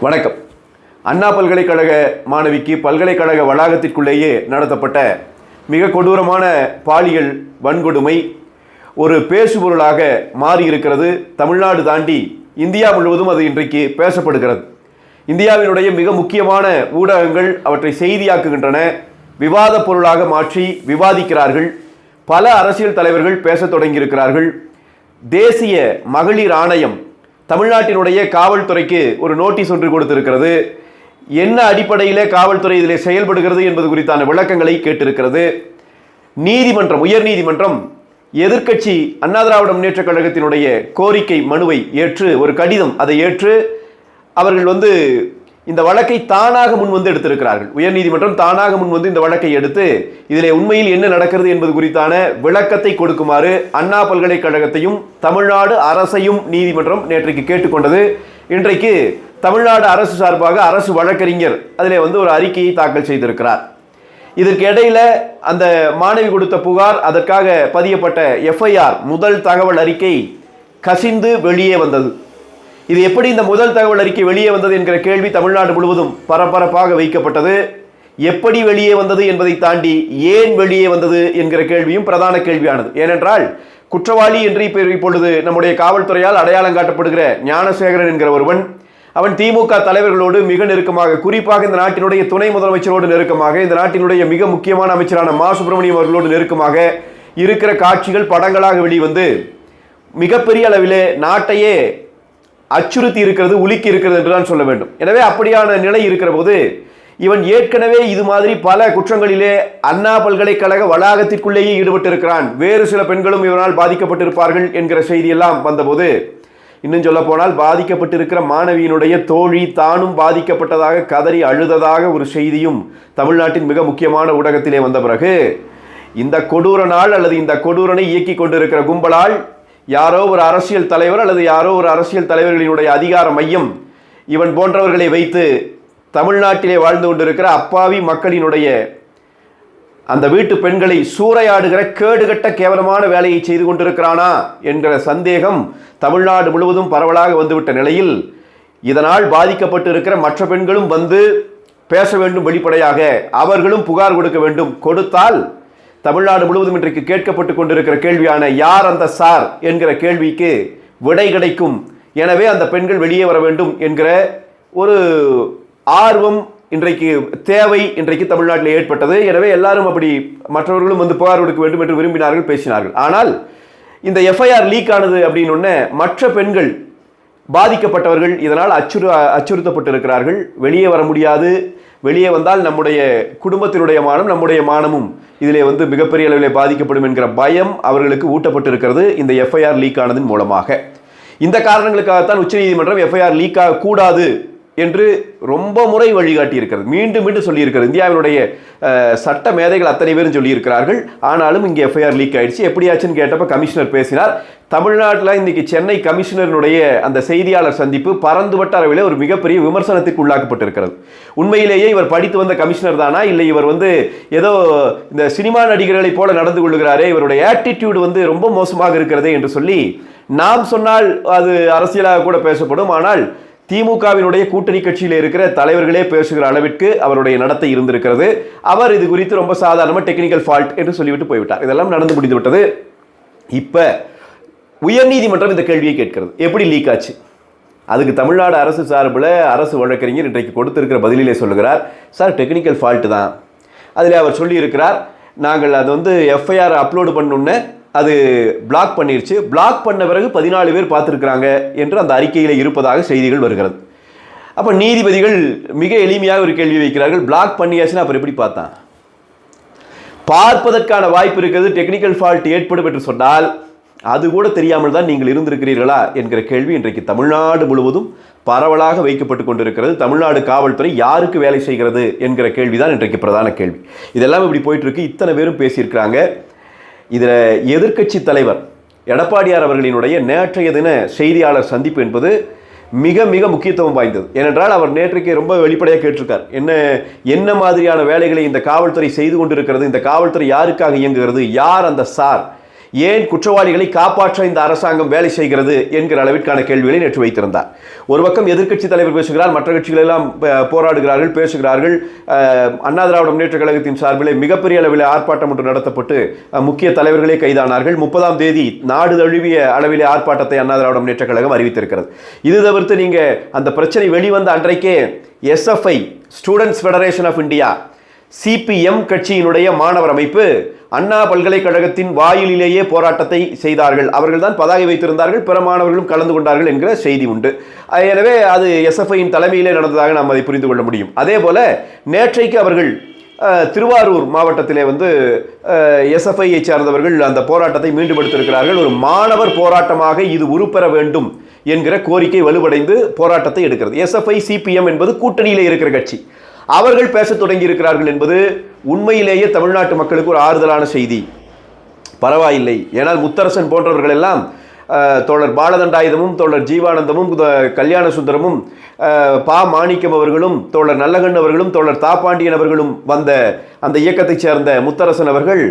வணக்கம். அண்ணா பல்கலைக்கழக மாணவிக்கு பல்கலைக்கழக வளாகத்திற்குள்ளேயே நடத்தப்பட்ட மிக கொடூரமான பாலியல் வன்கொடுமை ஒரு பேசுபொருளாக மாறியிருக்கிறது. தமிழ்நாடு தாண்டி இந்தியா முழுவதும் அது இன்றைக்கு பேசப்படுகிறது. இந்தியாவினுடைய மிக முக்கியமான ஊடகங்கள் அவற்றை செய்தியாக்குகின்றன. விவாத பொருளாக மாற்றி விவாதிக்கிறார்கள். பல அரசியல் தலைவர்கள் பேசத் தொடங்கியிருக்கிறார்கள். தேசிய மகளிர் ஆணையம் தமிழ்நாட்டினுடைய காவல்துறைக்கு ஒரு நோட்டீஸ் ஒன்று கொடுத்திருக்கிறது. என்ன அடிப்படையிலே காவல்துறை இதில் செயல்படுகிறது என்பது குறித்தான விளக்கங்களை கேட்டிருக்கிறது. நீதிமன்றம் உயர்நீதிமன்றம் எதிர்க்கட்சி அண்ணா திராவிட முன்னேற்ற கழகத்தினுடைய கோரிக்கை மனுவை ஏற்று ஒரு கடிதம் அதை ஏற்று அவர்கள் வந்து இந்த வழக்கை தானாக முன் வந்து எடுத்திருக்கிறார்கள். உயர்நீதிமன்றம் தானாக முன் வந்து இந்த வழக்கை எடுத்து இதில் உண்மையில் என்ன நடக்கிறது என்பது குறித்தான விளக்கத்தை கொடுக்குமாறு அண்ணா பல்கலைக்கழகத்தையும் தமிழ்நாடு அரசையும் நீதிமன்றம் நேற்றைக்கு கேட்டுக்கொண்டது. இன்றைக்கு தமிழ்நாடு அரசு சார்பாக அரசு வழக்கறிஞர் அதில் வந்து ஒரு அறிக்கையை தாக்கல் செய்திருக்கிறார். இதற்கு இடையில அந்த மாணவி கொடுத்த புகார் அதற்காக பதியப்பட்ட எஃப்ஐஆர் முதல் தகவல் அறிக்கை கசிந்து வெளியே வந்தது. இது எப்படி இந்த முதல் தகவல் அறிக்கை வெளியே வந்தது என்கிற கேள்வி தமிழ்நாடு முழுவதும் பரபரப்பாக வைக்கப்பட்டது? எப்படி வெளியே வந்தது என்பதை தாண்டி ஏன் வெளியே வந்தது என்கிற கேள்வியும் பிரதான கேள்வியானது. ஏனென்றால் குற்றவாளி என்று இப்போ இப்பொழுது நம்முடைய காவல்துறையால் அடையாளம் காட்டப்படுகிற ஞானசேகரன் என்கிற ஒருவன் அவன் திமுக தலைவர்களோடு மிக நெருக்கமாக குறிப்பாக இந்த நாட்டினுடைய துணை முதலமைச்சரோடு நெருக்கமாக இந்த நாட்டினுடைய மிக முக்கியமான அமைச்சரான மா. சுப்பிரமணியம் அவர்களோடு நெருக்கமாக இருக்கிற காட்சிகள் படங்களாக வெளிவந்து மிகப்பெரிய அளவிலே நாட்டையே அச்சுறுத்தி இருக்கிறது உலுக்கி இருக்கிறது என்றுதான் சொல்ல வேண்டும். எனவே அப்படியான நிலை இருக்கிற போது இவன் ஏற்கனவே இது மாதிரி பல குற்றங்களிலே அண்ணா பல்கலைக்கழக வளாகத்திற்குள்ளேயே ஈடுபட்டிருக்கிறான். வேறு சில பெண்களும் இவனால் பாதிக்கப்பட்டிருப்பார்கள் என்கிற செய்தியெல்லாம் வந்தபோது இன்னும் சொல்ல போனால் பாதிக்கப்பட்டிருக்கிற மாணவியினுடைய தோழி தானும் பாதிக்கப்பட்டதாக கதறி அழுததாக ஒரு செய்தியும் தமிழ்நாட்டின் மிக முக்கியமான ஊடகத்திலே வந்த பிறகு இந்த கொடூர நாள் அல்லது இந்த கொடூரனை இயக்கி கொண்டிருக்கிற கும்பலால் யாரோ ஒரு அரசியல் தலைவர் அல்லது யாரோ ஒரு அரசியல் தலைவர்களினுடைய அதிகார மையம் இவன் போன்றவர்களை வைத்து தமிழ்நாட்டிலே வாழ்ந்து கொண்டிருக்கிற அப்பாவி மக்களினுடைய அந்த வீட்டு பெண்களை சூறையாடுகிற கேடுகட்ட கேவலமான வேலையை செய்து கொண்டிருக்கிறானா என்கிற சந்தேகம் தமிழ்நாடு முழுவதும் பரவலாக வந்துவிட்ட நிலையில் இதனால் பாதிக்கப்பட்டு இருக்கிற மற்ற பெண்களும் வந்து பேச வேண்டும் வெளிப்படையாக. அவர்களும் புகார் கொடுக்க வேண்டும். கொடுத்தால் தமிழ்நாடு முழுவதும் இன்றைக்கு கேட்கப்பட்டு கொண்டிருக்கிற கேள்வியான யார் அந்த சார் என்கிற கேள்விக்கு விடை கிடைக்கும். எனவே அந்த பெண்கள் வெளியே வர வேண்டும் என்கிற ஒரு ஆர்வம் இன்றைக்கு தேவை இன்றைக்கு தமிழ்நாட்டில் ஏற்பட்டது. எனவே எல்லாரும் அப்படி மற்றவர்களும் வந்து புகார் கொடுக்க வேண்டும் என்று விரும்பினார்கள் பேசினார்கள். ஆனால் இந்த எஃப்ஐஆர் லீக் ஆனது அப்படின்னு மற்ற பெண்கள் பாதிக்கப்பட்டவர்கள் இதனால் அச்சுறு அச்சுறுத்தப்பட்டிருக்கிறார்கள். வெளியே வர முடியாது. வெளியே வந்தால் நம்முடைய குடும்பத்தினுடைய மானம் நம்முடைய மானமும் இதிலே வந்து மிகப்பெரிய அளவில் பாதிக்கப்படும் என்கிற பயம் அவர்களுக்கு ஊட்டப்பட்டிருக்கிறது இந்த எஃப்ஐஆர் லீக் ஆனதன் மூலமாக. இந்த காரணங்களுக்காகத்தான் உச்சநீதிமன்றம் எஃப்ஐஆர் லீக் ஆகக்கூடாது என்று ரொம்ப முறை வழிகாட்டி இருக்கிறது மீண்டும் மீண்டும் சொல்லியிருக்கிறது. இந்தியாவினுடைய சட்ட மேதைகள் அத்தனை பேரும் சொல்லியிருக்கிறார்கள். ஆனாலும் இங்கே எஃப்ஐஆர் லீக் ஆயிடுச்சு. எப்படியாச்சுன்னு கேட்டப்ப கமிஷனர் பேசினார். தமிழ்நாட்டில் இன்னைக்கு சென்னை கமிஷனருடைய அந்த செய்தியாளர் சந்திப்பு பறந்துபட்ட அளவில் ஒரு மிகப்பெரிய விமர்சனத்திற்கு உள்ளாக்கப்பட்டிருக்கிறது. உண்மையிலேயே இவர் படித்து வந்த கமிஷனர் தானா? இல்லை இவர் வந்து ஏதோ இந்த சினிமா நடிகர்களைப் போல நடந்து கொள்கிறாரே? இவருடைய ஆட்டிடியூடு வந்து ரொம்ப மோசமாக இருக்கிறதே என்று சொல்லி நாம் சொன்னால் அது அரசியலாக கூட பேசப்படும். ஆனால் திமுகவினுடைய கூட்டணி கட்சியில் இருக்கிற தலைவர்களே பேசுகிற அளவிற்கு அவருடைய நடத்தை இருந்திருக்கிறது. அவர் இது குறித்து ரொம்ப சாதாரணமாக டெக்னிக்கல் ஃபால்ட் என்று சொல்லிவிட்டு போய்விட்டார். இதெல்லாம் நடந்து முடிந்து விட்டது. இப்போ உயர்நீதிமன்றம் இந்த கேள்வியை கேட்கிறது. எப்படி லீக் ஆச்சு? அதுக்கு தமிழ்நாடு அரசு சார்பில் அரசு வழக்கறிஞர் இன்றைக்கு கொடுத்திருக்கிற பதிலிலே சொல்லுகிறார். சார் டெக்னிக்கல் ஃபால்ட்டு தான். அதில் அவர் சொல்லியிருக்கிறார் நாங்கள் அது வந்து எஃப்ஐஆர் அப்லோடு பண்ணுன்னு அது பிளாக் பண்ணிருச்சு. பிளாக் பண்ண பிறகு பதினாலு பேர் பார்த்துருக்குறாங்க என்று அந்த அறிக்கையில் இருப்பதாக செய்திகள் வருகிறது. அப்போ நீதிபதிகள் மிக எளிமையாக ஒரு கேள்வி வைக்கிறார்கள். பிளாக் பண்ணியாச்சுன்னா அப்புறம் எப்படி பார்த்தான்? பார்ப்பதற்கான வாய்ப்பு இருக்கிறது. டெக்னிக்கல் ஃபால்ட் ஏற்படும் என்று சொன்னால் அது கூட தெரியாமல் தான் நீங்கள் இருந்திருக்கிறீர்களா என்கிற கேள்வி இன்றைக்கு தமிழ்நாடு முழுவதும் பரவலாக வைக்கப்பட்டு கொண்டிருக்கிறது. தமிழ்நாடு காவல்துறை யாருக்கு வேலை செய்கிறது என்கிற கேள்விதான் இன்றைக்கு பிரதான கேள்வி. இதெல்லாம் இப்படி போயிட்டு இருக்கு. இத்தனை பேரும் பேசியிருக்கிறாங்க. இதில் எதிர்க்கட்சி தலைவர் எடப்பாடியார் அவர்களினுடைய நேற்றைய தின செய்தியாளர் சந்திப்பு என்பது மிக மிக முக்கியத்துவம் வாய்ந்தது. ஏனென்றால் அவர் நேற்றைக்கு ரொம்ப வெளிப்படையாக கேட்டிருக்கார். என்ன என்ன மாதிரியான வேலைகளை இந்த காவல்துறை செய்து கொண்டிருக்கிறது இந்த காவல்துறை யாருக்காக இயங்குகிறது யார் அந்த சார்? ஏன் குற்றவாளிகளை காப்பாற்ற இந்த அரசாங்கம் வேலை செய்கிறது என்கிற அளவிற்கான கேள்விகளை நேற்று வைத்திருந்தார். ஒரு பக்கம் எதிர்க்கட்சி தலைவர் பேசுகிறார் மற்ற கட்சிகள் எல்லாம் போராடுகிறார்கள் பேசுகிறார்கள். அண்ணா திராவிட முன்னேற்ற கழகத்தின் சார்பில் மிகப்பெரிய அளவில் ஆர்ப்பாட்டம் ஒன்று நடத்தப்பட்டு முக்கிய தலைவர்களே கைதானார்கள். முப்பதாம் தேதி நாடு தழுவிய அளவிலே ஆர்ப்பாட்டத்தை அண்ணா திராவிட முன்னேற்ற கழகம் அறிவித்திருக்கிறது. இது தவிர்த்து நீங்க அந்த பிரச்சனை வெளிவந்த அன்றைக்கே SFI students federation of India CPM கட்சியினுடைய மாணவர் அமைப்பு அண்ணா பல்கலைக்கழகத்தின் வாயிலிலேயே போராட்டத்தை செய்தார்கள். அவர்கள் தான் பதாகை வைத்திருந்தார்கள் பிற மாணவர்களும் கலந்து கொண்டார்கள் என்கிற செய்தி உண்டு. எனவே அது எஸ்எஃப்ஐயின் தலைமையிலே நடந்ததாக நாம் அதை புரிந்து கொள்ள முடியும். அதே போல நேற்றைக்கு அவர்கள் திருவாரூர் மாவட்டத்திலே வந்து எஸ்எஃப்ஐயை சார்ந்தவர்கள் அந்த போராட்டத்தை மீண்டும் எடுத்திருக்கிறார்கள் ஒரு மாணவர் போராட்டமாக இது உருப்பெற வேண்டும் என்கிற கோரிக்கை வலுவடைந்து போராட்டத்தை எடுக்கிறது. எஸ்எஃப்ஐ சிபிஎம் என்பது கூட்டணியில் இருக்கிற கட்சி. அவர்கள் பேசத் தொடங்கி இருக்கிறார்கள் என்பது உண்மையிலேயே தமிழ்நாட்டு மக்களுக்கு ஒரு ஆறுதலான செய்தி. பரவாயில்லை. ஏனால் முத்தரசன் போன்றவர்கள் எல்லாம் தோழர் பாலதண்டாயுதமும் தோழர் ஜீவானந்தமும் கல்யாண சுந்தரமும் பா. மாணிக்கம் அவர்களும் தோழர் நல்லகண் அவர்களும் தோழர் தாப்பாண்டியன் அவர்களும் வந்த அந்த இயக்கத்தைச் சேர்ந்த முத்தரசன் அவர்கள்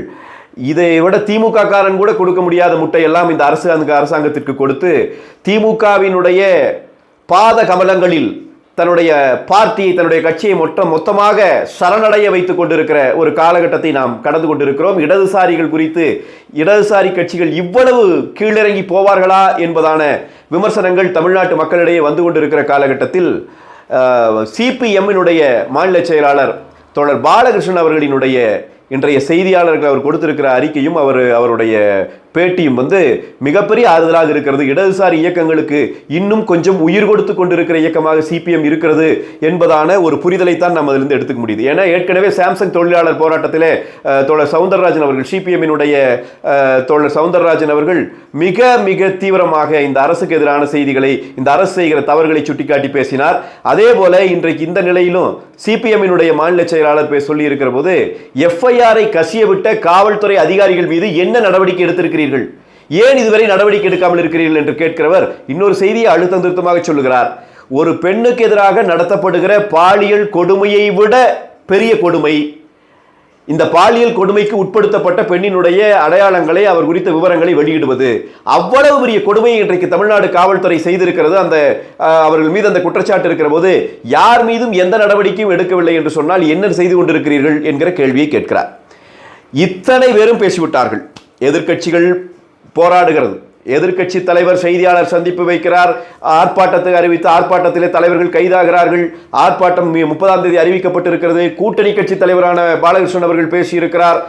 இதை விட திமுக காரன் கூட கொடுக்க முடியாத முட்டையெல்லாம் இந்த அரசு அந்த அரசாங்கத்திற்கு கொடுத்து திமுகவினுடைய பாத கமலங்களில் தன்னுடைய பார்ட்டியை தன்னுடைய கட்சியை மொத்த மொத்தமாக சரணடைய வைத்துக் கொண்டிருக்கிற ஒரு காலகட்டத்தை நாம் கடந்து கொண்டிருக்கிறோம். இடதுசாரிகள் குறித்து இடதுசாரி கட்சிகள் இவ்வளவு கீழிறங்கி போவார்களா என்பதான விமர்சனங்கள் தமிழ்நாட்டு மக்களிடையே வந்து கொண்டிருக்கிற காலகட்டத்தில் சிபிஎம்மினுடைய மாநில செயலாளர் தொடர் பாலகிருஷ்ணன் அவர்களினுடைய இன்றைய செய்தியாளர்கள் அவர் கொடுத்திருக்கிற அறிக்கையும் அவர் அவருடைய பேட்டியும் வந்து மிகப்பெரிய ஆறுதலாக இருக்கிறது. இடதுசாரி இயக்கங்களுக்கு இன்னும் கொஞ்சம் உயிர் கொடுத்து கொண்டிருக்கிற இயக்கமாக சிபிஎம் இருக்கிறது என்பதான ஒரு புரிதலைத்தான் நம்ம அதிலிருந்து எடுத்துக்க முடியுது. ஏன்னா ஏற்கனவே சாம்சங் தொழிலாளர் போராட்டத்திலே தோழர் சவுந்தரராஜன் அவர்கள் சிபிஎம்மினுடைய தோழர் சவுந்தரராஜன் அவர்கள் மிக மிக தீவிரமாக இந்த அரசுக்கு எதிரான செய்திகளை இந்த அரசு செய்கிற தவறுகளை சுட்டிக்காட்டி பேசினார். அதே போல இன்றைக்கு இந்த நிலையிலும் சிபிஎம்மினுடைய மாநில செயலாளர் பேச சொல்லி இருக்கிற போது எஃப்ஐ கசிய விட்ட காவல்துறை அதிகாரிகள் மீது என்ன நடவடிக்கை எடுத்திருக்கிறீர்கள்? ஏன் இதுவரை நடவடிக்கை எடுக்காமல் இருக்கிறீர்கள் என்று கேட்கிறவர் இன்னொரு செய்தியை அழுத்தம் திருத்தமாக சொல்லுகிறார். ஒரு பெண்ணுக்கு எதிராக நடத்தப்படுகிற பாலியல் கொடுமையை விட பெரிய கொடுமை. இந்த பாலியல் கொடுமைக்கு உட்படுத்தப்பட்ட பெண்ணினுடைய அடையாளங்களை அவர் குறித்த விவரங்களை வெளியிடுவது. அவ்வளவு பெரிய கொடுமையை இன்றைக்கு தமிழ்நாடு காவல்துறை செய்திருக்கிறது. அந்த அவர்கள் மீது அந்த குற்றச்சாட்டு இருக்கிற போது யார் மீதும் எந்த நடவடிக்கையும் எடுக்கவில்லை என்று சொன்னால் என்ன செய்து கொண்டிருக்கிறீர்கள் என்கிற கேள்வியை கேட்கிறார். இத்தனை பேரும் பேசிவிட்டார்கள். எதிர்க்கட்சிகள் போராடுகிறது. எதிர்க்கட்சி தலைவர் செய்தியாளர் சந்திப்பு வைக்கிறார். ஆர்ப்பாட்டத்தை அறிவித்து ஆர்ப்பாட்டத்திலே தலைவர்கள் கைதாகிறார்கள். ஆர்ப்பாட்டம் முப்பதாம் தேதி அறிவிக்கப்பட்டிருக்கிறது. கூட்டணி கட்சி தலைவரான பாலகிருஷ்ணன் அவர்கள் பேசியிருக்கிறார்.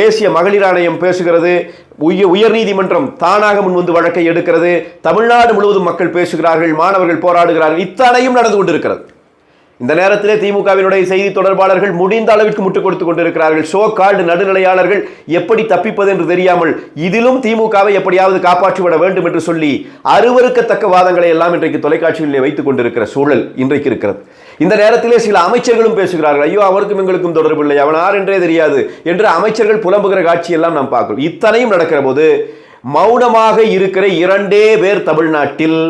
தேசிய மகளிர் ஆணையம் பேசுகிறது. உய உயர்நீதிமன்றம் தானாக முன்வந்து வழக்கை எடுக்கிறது. தமிழ்நாடு முழுவதும் மக்கள் பேசுகிறார்கள். மாணவர்கள் போராடுகிறார்கள். இத்தனையும் நடந்து கொண்டிருக்கிறது. இந்த நேரத்திலே திமுகவினுடைய செய்தி தொடர்பாளர்கள் முடிந்த அளவிற்கு முட்டுக் கொடுத்துக் கொண்டிருக்கிறார்கள். சோ கால்டு நடுநிலையாளர்கள் எப்படி தப்பிப்பது என்று தெரியாமல் இதிலும் திமுகவை எப்படியாவது காப்பாற்றிவிட வேண்டும் என்று சொல்லி அருவருக்கத்தக்க வாதங்களை எல்லாம் இன்றைக்கு தொலைக்காட்சிகளிலே வைத்துக் கொண்டிருக்கிற சூழல் இன்றைக்கு இருக்கிறது. இந்த நேரத்திலே சில அமைச்சர்களும் பேசுகிறார்கள். ஐயோ அவருக்கும் எங்களுக்கும் தொடர்பு இல்லை. அவன் யார் என்றே தெரியாது என்று அமைச்சர்கள் புலம்புகிற காட்சியெல்லாம் நாம் பார்க்கிறோம். இத்தனையும் நடக்கிற போது மௌனமாக இருக்கிற இரண்டே பேர் தமிழ்நாட்டில்.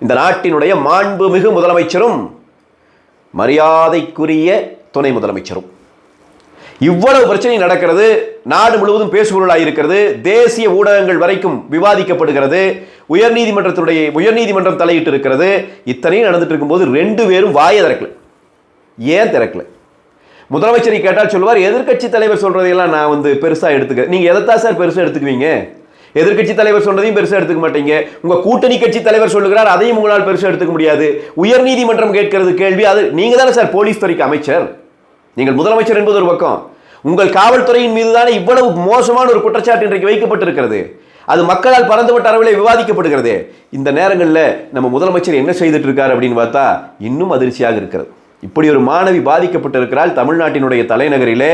இந்த நாட்டினுடைய மாண்புமிகு முதலமைச்சரும் மரியாதைக்குரிய துணை முதலமைச்சரும். இவ்வளவு பிரச்சனை நடக்கிறது நாடு முழுவதும் பேசுபொருளாக இருக்கிறது தேசிய ஊடகங்கள் வரைக்கும் விவாதிக்கப்படுகிறது உயர்நீதிமன்றத்துடைய உயர்நீதிமன்றம் தலையிட்டு இருக்கிறது இத்தனையும் நடந்துட்டு இருக்கும்போது ரெண்டு பேரும் வாயை திறக்கல. ஏன் திறக்கல? முதலமைச்சரை கேட்டால் சொல்லுவார் எதிர்க்கட்சி தலைவர் சொல்றதையெல்லாம் நான் வந்து பெருசாக எடுத்துக்க நீங்கள் எதைத்தான் சார் பெருசாக எடுத்துக்குவீங்க? எதிர்க்கட்சி தலைவர் சொன்னதையும் பெருசாக எடுத்துக்க மாட்டீங்க. உங்கள் கூட்டணி கட்சி தலைவர் சொல்லுகிறார் அதையும் உங்களால் பெருசாக எடுத்துக்க முடியாது. உயர்நீதிமன்றம் கேட்கிறது கேள்வி அது நீங்கள் தானே சார் போலீஸ் துறைக்கு அமைச்சர்? நீங்கள் முதலமைச்சர் என்பது ஒரு பக்கம். உங்கள் காவல்துறையின் மீது தானே இவ்வளவு மோசமான ஒரு குற்றச்சாட்டு இன்றைக்கு வைக்கப்பட்டிருக்கிறது. அது மக்களால் பறந்துவிட்ட அளவில் விவாதிக்கப்படுகிறது. இந்த நேரங்களில் நம்ம முதலமைச்சர் என்ன செய்துட்டு இருக்காரு அப்படின்னு பார்த்தா இன்னும் அதிர்ச்சியாக இருக்கிறது. இப்படி ஒரு மாணவி பாதிக்கப்பட்டிருக்கிறாள் தமிழ்நாட்டினுடைய தலைநகரிலே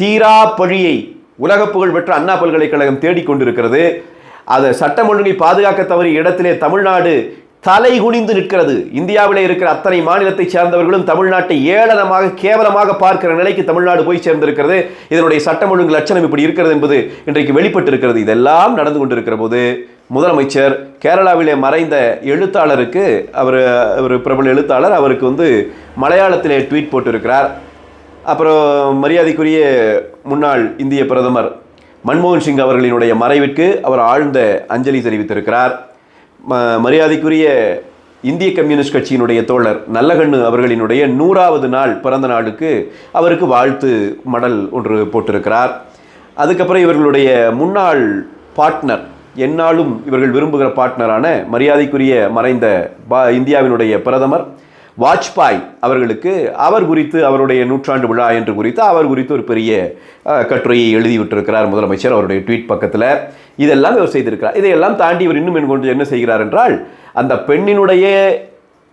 தீரா பழியை உலக புகழ் பெற்ற அண்ணா பல்கலைக்கழகம் தேடிக்கொண்டிருக்கிறது. அதை சட்டம் ஒழுங்கை பாதுகாக்க தவறிய இடத்திலே தமிழ்நாடு தலை குனிந்து நிற்கிறது. இந்தியாவிலே இருக்கிற அத்தனை மாநிலத்தை சேர்ந்தவர்களும் தமிழ்நாட்டை ஏளனமாக கேவலமாக பார்க்கிற நிலைக்கு தமிழ்நாடு போய் சேர்ந்திருக்கிறது. இதனுடைய சட்டம் ஒழுங்கு லட்சணம் இப்படி இருக்கிறது என்பது இன்றைக்கு வெளிப்பட்டிருக்கிறது. இதெல்லாம் நடந்து கொண்டிருக்கிற போது முதலமைச்சர் கேரளாவிலே மறைந்த எழுத்தாளருக்கு அவர் ஒரு பிரபல எழுத்தாளர் அவருக்கு வந்து மலையாளத்திலே ட்வீட் போட்டிருக்கிறார். அப்புறம் மரியாதைக்குரிய முன்னாள் இந்திய பிரதமர் மன்மோகன் சிங் அவர்களினுடைய மறைவிற்கு அவர் ஆழ்ந்த அஞ்சலி தெரிவித்திருக்கிறார். ம- மரியாதைக்குரிய இந்திய கம்யூனிஸ்ட் கட்சியினுடைய தோழர் நல்லகண்ணு அவர்களினுடைய நூறாவது நாள் பிறந்த நாளுக்கு அவருக்கு வாழ்த்து மடல் ஒன்று போட்டிருக்கிறார். அதுக்கப்புறம் இவர்களுடைய முன்னாள் பார்ட்னர் எந்நாளும் இவர்கள் விரும்புகிற பார்ட்னரான மரியாதைக்குரிய மறைந்த பா இந்தியாவினுடைய பிரதமர் வாஜ்பாய் அவர்களுக்கு அவர் குறித்து அவருடைய நூற்றாண்டு விழா என்று குறித்து அவர் குறித்து ஒரு பெரிய கட்டுரையை எழுதிவிட்டிருக்கிறார் முதலமைச்சர் அவருடைய ட்வீட் பக்கத்தில். இதெல்லாம் இவர் செய்திருக்கிறார். இதையெல்லாம் தாண்டி இவர் இன்னும் என்ன கொண்டு என்ன செய்கிறார் என்றால் அந்த பெண்ணினுடைய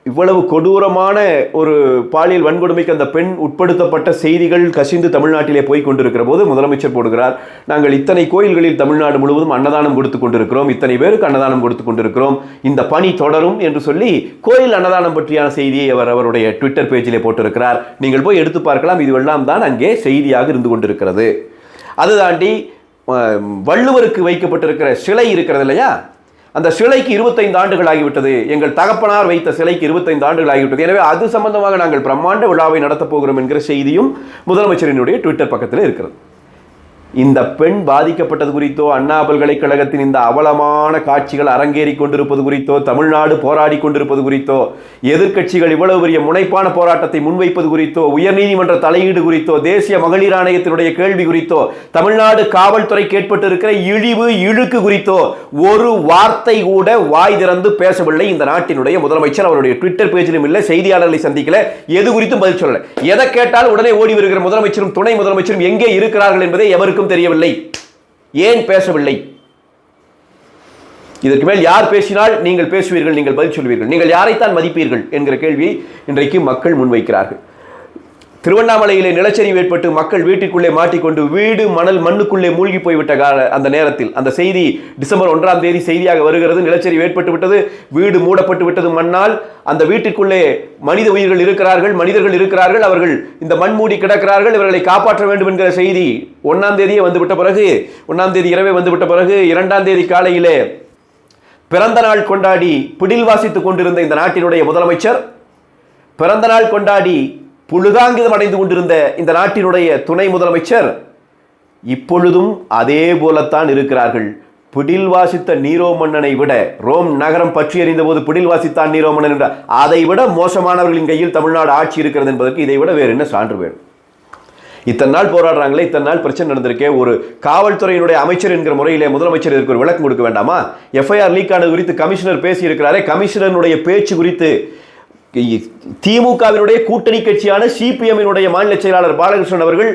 இவ்வளவு கொடூரமான ஒரு பாலியல் வன்கொடுமைக்கு அந்த பெண் உட்படுத்தப்பட்ட செய்திகள் கசிந்து தமிழ்நாட்டிலே போய் கொண்டிருக்கிற போது முதலமைச்சர் போடுகிறார். நாங்கள் இத்தனை கோயில்களில் தமிழ்நாடு முழுவதும் அன்னதானம் கொடுத்து கொண்டிருக்கிறோம். இத்தனை பேருக்கு அன்னதானம் கொடுத்து கொண்டிருக்கிறோம். இந்த பணி தொடரும் என்று சொல்லி கோயில் அன்னதானம் பற்றியான செய்தியை அவர் அவருடைய ட்விட்டர் பேஜிலே போட்டிருக்கிறார். நீங்கள் போய் எடுத்து பார்க்கலாம். இதுவெல்லாம் தான் அங்கே செய்தியாக இருந்து கொண்டிருக்கிறது. அது தாண்டி வள்ளுவருக்கு வைக்கப்பட்டிருக்கிற சிலை இருக்கிறது இல்லையா? அந்த சிலைக்கு இருபத்தைந்து ஆண்டுகள் ஆகிவிட்டது. எங்கள் தகப்பனார் வைத்த சிலைக்கு இருபத்தைந்து ஆண்டுகள் ஆகிவிட்டது. எனவே அது சம்பந்தமாக நாங்கள் பிரம்மாண்ட விழாவை நடத்தப் போகிறோம் என்கிற செய்தியும் முதலமைச்சரினுடைய ட்விட்டர் பக்கத்தில் இருக்கிறது. இந்த பெண் பாதிக்கப்பட்டது குறித்தோ அண்ணா பல்கலைக்கழகத்தின் இந்த அவலமான காட்சிகள் அரங்கேறி கொண்டிருப்பது குறித்தோ தமிழ்நாடு போராடி கொண்டிருப்பது குறித்தோ எதிர்க்கட்சிகள் இவ்வளவு பெரிய முனைப்பான போராட்டத்தை முன்வைப்பது குறித்தோ உயர்நீதிமன்ற தலையீடு குறித்தோ தேசிய மகளிர் ஆணையத்தினுடைய கேள்வி குறித்தோ தமிழ்நாடு காவல்துறைக்கு ஏற்பட்டிருக்கிற இழிவு இழுக்கு குறித்தோ ஒரு வார்த்தை கூட வாய் திறந்து பேசவில்லை இந்த நாட்டினுடைய முதலமைச்சர். அவருடைய ட்விட்டர் பேஜிலும் இல்லை செய்தியாளர்களை சந்திக்கல. எது குறித்தும் பதில் சொல்லல. எதை கேட்டால் உடனே ஓடி வருகிற முதலமைச்சரும் துணை முதலமைச்சரும் எங்கே இருக்கிறார்கள் என்பதை எவருக்கும் தெரியவில்லை. ஏன் பேசவில்லை? இதற்கு மேல் யார் பேசினால் நீங்கள் பேசுவீர்கள் நீங்கள் பதில் சொல்வீர்கள். நீங்கள் யாரைத்தான் மதிப்பீர்கள் என்கிற கேள்வியை இன்றைக்கு மக்கள் முன்வைக்கிறார்கள். திருவண்ணாமலையிலே நிலச்சரிவு ஏற்பட்டு மக்கள் வீட்டிற்குள்ளே மாட்டிக்கொண்டு வீடு மணல் மண்ணுக்குள்ளே மூழ்கி போய்விட்ட கால அந்த நேரத்தில் அந்த செய்தி டிசம்பர் ஒன்றாம் தேதி செய்தியாக வருகிறது. நிலச்சரிவு ஏற்பட்டு விட்டது வீடு மூடப்பட்டு விட்டது மண்ணால். அந்த வீட்டிற்குள்ளே மனித உயிர்கள் இருக்கிறார்கள் மனிதர்கள் இருக்கிறார்கள் அவர்கள் இந்த மண் மூடி கிடக்கிறார்கள் இவர்களை காப்பாற்ற வேண்டும் என்கிற செய்தி ஒன்றாம் தேதியே வந்துவிட்ட பிறகு ஒன்றாம் தேதி இரவே வந்துவிட்ட பிறகு இரண்டாம் தேதி காலையிலே பிறந்த நாள் கொண்டாடி பிடில் வாசித்துக் கொண்டிருந்த இந்த நாட்டினுடைய முதலமைச்சர் பிறந்த நாள் கொண்டாடி புழுகாங்கிதம் அடைந்து கொண்டிருந்த இந்த நாட்டினுடைய துணை முதலமைச்சர் இப்பொழுதும் அதே போலத்தான் இருக்கிறார்கள். பிடில் வாசித்த நீரோ மன்னனை விட ரோம் நகரம் பற்றி அறிந்த போது பிடில் வாசித்தான் நீரோ மன்னன் என்றார் அதை விட மோசமானவர்களின் கையில் தமிழ்நாடு ஆட்சி இருக்கிறது என்பதற்கு இதை விட வேறு என்ன சான்று வேணும்? இத்தனை நாள் போராடுறாங்களே இத்தனை நாள் பிரச்சனை நடந்திருக்கே ஒரு காவல்துறையினுடைய அமைச்சர் என்கிற முறையிலே முதலமைச்சர் இதற்கு ஒரு விளக்கம் கொடுக்க வேண்டாமா? எஃப்ஐஆர் லீக் ஆனது குறித்து கமிஷனர் பேசியிருக்கிறாரே கமிஷனருடைய பேச்சு குறித்து திமுகவினுடைய கூட்டணி கட்சியான சிபிஎம்மினுடைய மாநில செயலாளர் பாலகிருஷ்ணன் அவர்கள்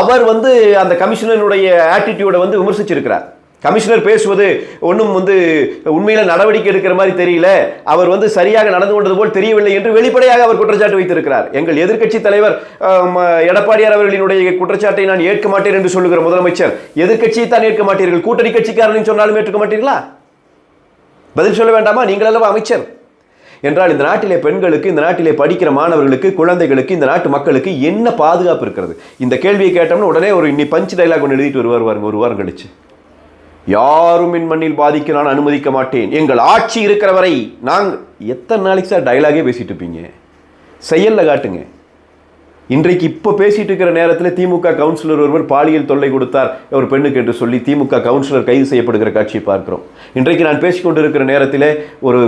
அவர் வந்து அந்த கமிஷனருடைய ஆட்டிடியூடை வந்து விமர்சிச்சிருக்கிறார். கமிஷனர் பேசுவது ஒன்றும் வந்து உண்மையில் நடவடிக்கை எடுக்கிற மாதிரி தெரியல. அவர் வந்து சரியாக நடந்து கொண்டது போல் தெரியவில்லை என்று வெளிப்படையாக அவர் குற்றச்சாட்டு வைத்திருக்கிறார். எங்கள் எதிர்க்கட்சி தலைவர் எடப்பாடியார் அவர்களினுடைய குற்றச்சாட்டை நான் ஏற்க மாட்டேன் என்று சொல்லுகிற முதலமைச்சர் எதிர்க்கட்சியை தான் ஏற்க மாட்டீர்கள். கூட்டணி கட்சிக்காரன் சொன்னாலும் ஏற்றுக்க மாட்டீர்களா? பதில் சொல்ல வேண்டாமா? நீங்கள் அல்லவா அமைச்சர்? என்றால் இந்த நாட்டிலே பெண்களுக்கு இந்த நாட்டிலே படிக்கிற மாணவர்களுக்கு குழந்தைகளுக்கு இந்த நாட்டு மக்களுக்கு என்ன பாதுகாப்பு இருக்கிறது? இந்த கேள்வியை கேட்டோம்னா உடனே ஒரு இன்னி பஞ்ச் டைலாக் ஒன்று எழுதிட்டு வருவார் பாருங்க ஒரு வாரம் கழிச்சு. யாரும் என் மண்ணில் பாதிக்க நான் அனுமதிக்க மாட்டேன். எங்கள் ஆட்சி இருக்கிற வரை நாங்கள் எத்தனை நாளைக்கு சார் டைலாகே பேசிட்டு இருப்பீங்க? செயல்ல காட்டுங்க. இன்றைக்கு இப்போ பேசிட்டு இருக்கிற நேரத்தில் திமுக கவுன்சிலர் ஒருவர் பாலியல் தொல்லை கொடுத்தார் ஒரு பெண்ணுக்கு என்று சொல்லி திமுக கவுன்சிலர் கைது செய்யப்படுகிற காட்சியை பார்க்கிறோம். இன்றைக்கு நான் பேசிக்கொண்டிருக்கிற நேரத்தில் ஒரு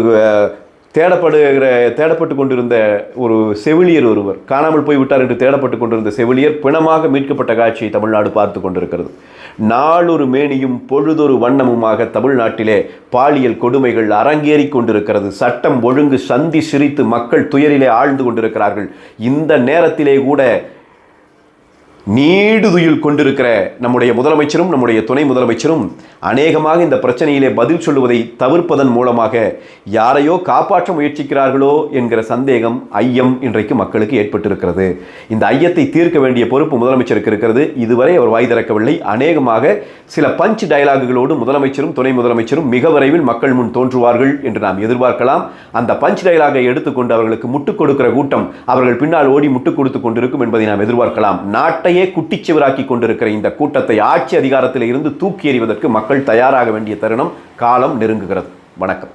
தேடப்படுகிற தேடப்பட்டு கொண்டிருந்த ஒரு செவிலியர் ஒருவர் காணாமல் போய் விட்டார் என்று தேடப்பட்டு கொண்டிருந்த செவிலியர் பிணமாக மீட்கப்பட்ட காட்சியை தமிழ்நாடு பார்த்து கொண்டிருக்கிறது. நாளொரு மேனியும் பொழுதொரு வண்ணமுமாக தமிழ்நாட்டிலே பாலியல் கொடுமைகள் அரங்கேறி கொண்டிருக்கிறது. சட்டம் ஒழுங்கு சந்தி சிரித்து மக்கள் துயரிலே ஆழ்ந்து கொண்டிருக்கிறார்கள். இந்த நேரத்திலே கூட நீடுதுயில் கொண்டிருக்கிற நம்முடைய முதலமைச்சரும் நம்முடைய துணை முதலமைச்சரும் அநேகமாக இந்த பிரச்சனையிலே பதில் சொல்லுவதை தவிர்ப்பதன் மூலமாக யாரையோ காப்பாற்ற முயற்சிக்கிறார்களோ என்கிற சந்தேகம் ஐயம் இன்றைக்கு மக்களுக்கு ஏற்பட்டிருக்கிறது. இந்த ஐயத்தை தீர்க்க வேண்டிய பொறுப்பு முதலமைச்சருக்கு இருக்கிறது. இதுவரை அவர் வாய் திறக்கவில்லை. அநேகமாக சில பஞ்ச் டயலாகுகளோடு முதலமைச்சரும் துணை முதலமைச்சரும் மிக விரைவில் மக்கள் முன் தோன்றுவார்கள் என்று நாம் எதிர்பார்க்கலாம். அந்த பஞ்ச் டயலாகை எடுத்துக்கொண்டு அவர்களுக்கு முட்டுக் கொடுக்கிற கூட்டம் அவர்கள் பின்னால் ஓடி முட்டுக் கொடுத்து கொண்டிருக்கும் என்பதை நாம் எதிர்பார்க்கலாம். நாட்டை மக்களையே குட்டிச்சுவராக்கி கொண்டிருக்கிற இந்த கூட்டத்தை ஆட்சி அதிகாரத்தில் இருந்து தூக்கி எறிவதற்கு மக்கள் தயாராக வேண்டிய தருணம் காலம் நெருங்குகிறது. வணக்கம்.